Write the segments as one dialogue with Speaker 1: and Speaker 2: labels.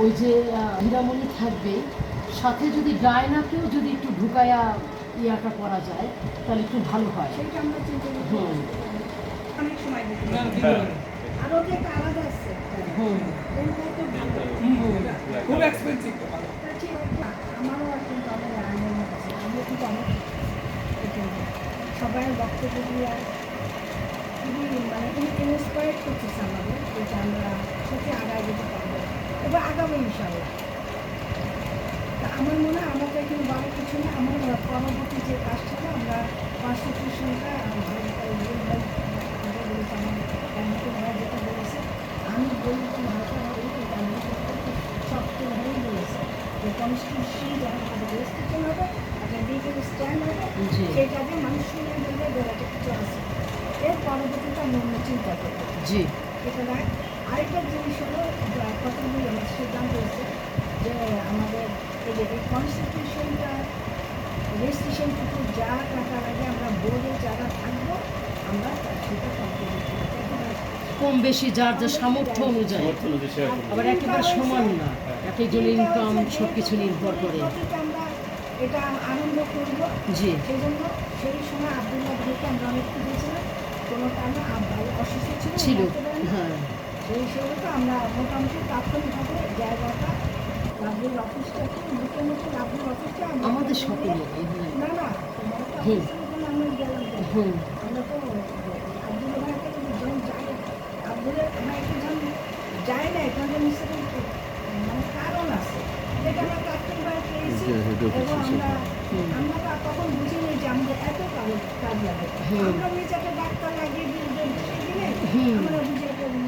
Speaker 1: ওই যে হীরামণি থাকবে সাথে যদি ডায়নাকেও যদি একটু ঢুকায়া ইয়াটা করা যায় তাহলে একটু ভালো হয়।
Speaker 2: সেটা আমরা চিন্তা
Speaker 1: হুম।
Speaker 2: অনেক সময় দিতে
Speaker 3: হ্যাঁ।
Speaker 2: আর ওটা একটা আলাদা আছে।
Speaker 1: হুম।
Speaker 3: খুব এক্সপেন্সিভ
Speaker 2: আমারও আর কিন্তু অনেক আনন্দ আছে আমিও কিন্তু অনেক এটা সবাই বক্তব্য দিয়ে খুবই মানে ইন্সপায়ার করতেছে আমাদের যেটা আমরা সত্যি আগায় যেতে পারব। এবার আগামী ইনশাল্লাহ তা আমার মনে হয় আমাদের এখানে বড় কিছু না আমার পরবর্তী যে কাজটা আমরা কনস্টিটিউশনটা যেটা বলেছে আমি বলি ভাষা আমি শক্তভাবেই বলেছে। যে কনস্টিটিউশন যখন আমাদের রেজিস্ট্রেশন হবে একটা লিগেল স্ট্যান্ড হবে মানুষ শুনে বেড়াতে কিছু আছে এর পরবর্তীতে আমরা অন্য চিন্তা করব।
Speaker 1: জি।
Speaker 2: এটা আরেকটা জিনিস হলো যে কতগুলো আমার সিদ্ধান্ত হয়েছে যে আমাদের এই যে এই কনস্টিটিউশনটা রেজিস্ট্রেশন থেকে যা টাকা লাগে আমরা বোর্ডে যারা থাকব আমরা তার সেটা কমপ্লিট
Speaker 1: কম বেশি যার যা সামর্থ্য অনুযায়ী। আবার একেবারে সমান না। এক একজনের ইনকাম সব কিছু নির্ভর করে।
Speaker 2: এটা আনন্দ করব।
Speaker 1: জি।
Speaker 2: সেই জন্য সেই সময় আবদুল্লাহ ভাইকে আমরা অনেক খুঁজেছিলাম কোনো কারণে আব্বাই অসুস্থ ছিল।
Speaker 1: হ্যাঁ।
Speaker 2: সেই হিসেবে তো আমরা মোটামুটি তাৎক্ষণিকভাবে জায়গাটা লাভলির অফিসটাকে মুখোমুখি লাভলির অফিসটা আমরা
Speaker 1: আমাদের সকলে হ্যাঁ।
Speaker 2: না না আমরা গেলাম। আমরা তো আব্দুল ভাইকে যখন যাই আব্দুল ভাইকে যখন যাই না তখন নিশ্চয়ই মানে কারণ আছে। যেটা আমরা তাৎক্ষণিকভাবে পেয়েছি এবং আমরা। আমরা তো তখন বুঝিনি যে আমাদের এত কাজ কাজ লাগে। আমরা নিজেকে ডাক্তার লাগিয়ে দিয়ে আমরা বুঝে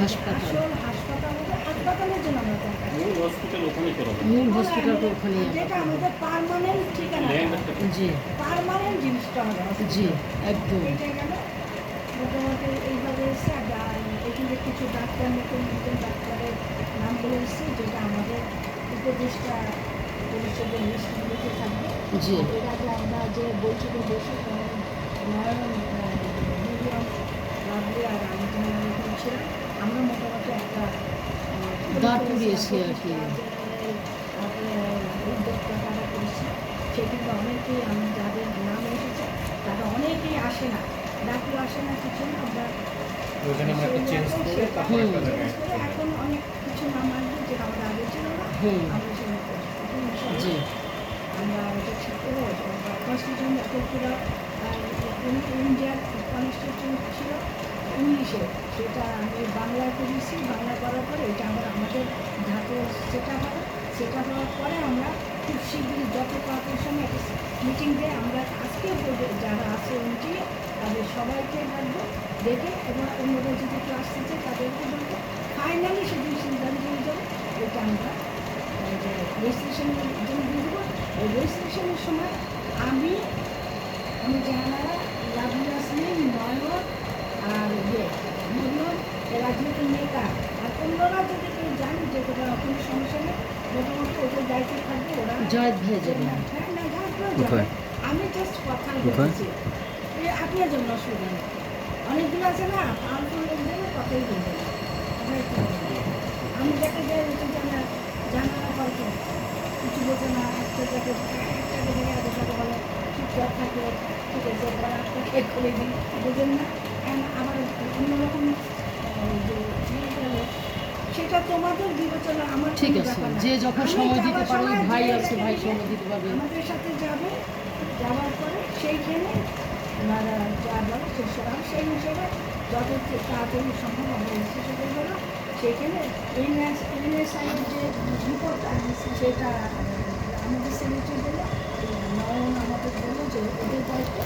Speaker 1: হাসপাতাল।
Speaker 4: মূল হসপিটাল ওখানে
Speaker 2: পার্মানেন্ট ঠিকানা।
Speaker 1: জি।
Speaker 2: পার্মানেন্ট জিনিসটা হবে
Speaker 1: জি একদম।
Speaker 2: মোটামুটি এইভাবে এসছে আর এখানে কিছু ডাক্তার নতুন নতুন ডাক্তারের নাম বলে এসছে যেটা আমাদের উপদেষ্টা পরিষদের লিস্টগুলিতে থাকবে।
Speaker 1: জি।
Speaker 2: এর আগে আমরা যে বৈঠকে বসে নয়ন আর আমি যখন ছিলাম। আমরা মোটামুটি একটা আহ,
Speaker 1: দাঁড় আর কি।
Speaker 2: উদ্যোক্তা তারা করেছি সেখানে অনেকেই আমি যাদের নাম এসেছে তারা অনেকেই আসে না ডাকলেও আসে না কিছু না আমরা
Speaker 3: ওখানে আমরা একটা চেঞ্জ করে তারপর
Speaker 1: হুম।
Speaker 3: একটা জায়গায়
Speaker 2: চেঞ্জ করে এখন অনেক কিছু নাম আসবে যেটা আমাদের আগে ছিল না
Speaker 1: হুম
Speaker 2: আমরা সেটা করছি।
Speaker 1: জি
Speaker 2: আমরা এটা ঠিক করে কনস্টিটিউশন পুরো ইন্ডিয়ার কনস্টিটিউশন ছিল ইংলিশে সেটা আমি বাংলায় করেছি, বাংলা করার পরে এটা আমরা আমাদের ধাপে সেটা হবে। সেটা হওয়ার পরে আমরা খুব শীঘ্রই যত সময় মিটিং দিয়ে, আমরা আজকে যারা আছে মিটিংয়ে তাদের সবাইকে ডাকবো ডেকে এবং অন্যদের যদি আসতে চায় তাদেরকে বলব ফাইনালি সেদিন সিদ্ধান্ত নিয়ে যাব, এটা আমরা রেজিস্ট্রেশনের জন্য দিয়ে দেবো। ওই রেজিস্ট্রেশনের সময় আমি আমি জাহানারা লাভলি আসলিম নয়ন আর এরা যেহেতু নেতা আর অন্যরা যদি কেউ জানি যে কোথাও কোনো সমস্যা নেই মোটামুটি ওদের দায়িত্ব থাকবে ওরা
Speaker 1: জয়েদ ভাই
Speaker 2: হ্যাঁ না
Speaker 5: কোথায়?
Speaker 2: আমি জাস্ট কথা বলছি আপনার জন্য অসুবিধা নেই অনেকগুলো আছে না পাওয়ারফুল লোকদের কথাই বলবে আমি যাকে যাই ওটা জানা জানা না গল্প কিছু বোঝে না একটা যাকে একটা জায়গায় আগে বলে চুপচাপ থাকে ঠিক আছে খুলে দিই বোঝেন না আবার অন্যরকম সেটা তোমাদের বিবেচনা আমার
Speaker 1: ঠিক আছে যে যখন সময় দিতে পারে ভাই আছে ভাই সময় দিতে পারবে।
Speaker 2: আমাদের সাথে যাবে যাওয়ার পরে সেইখানে ওনারা যা বলে আর সেই হিসেবে যত তাড়াতাড়ি সম্ভব আমরা রেজিস্ট্রেশন হলো সেইখানে এনএস এনএসআইয়ের যে রিপোর্টটা সেটা আমাদের সেক্রেটারি নয়ন আমাদের বলল যে ওদের দায়িত্ব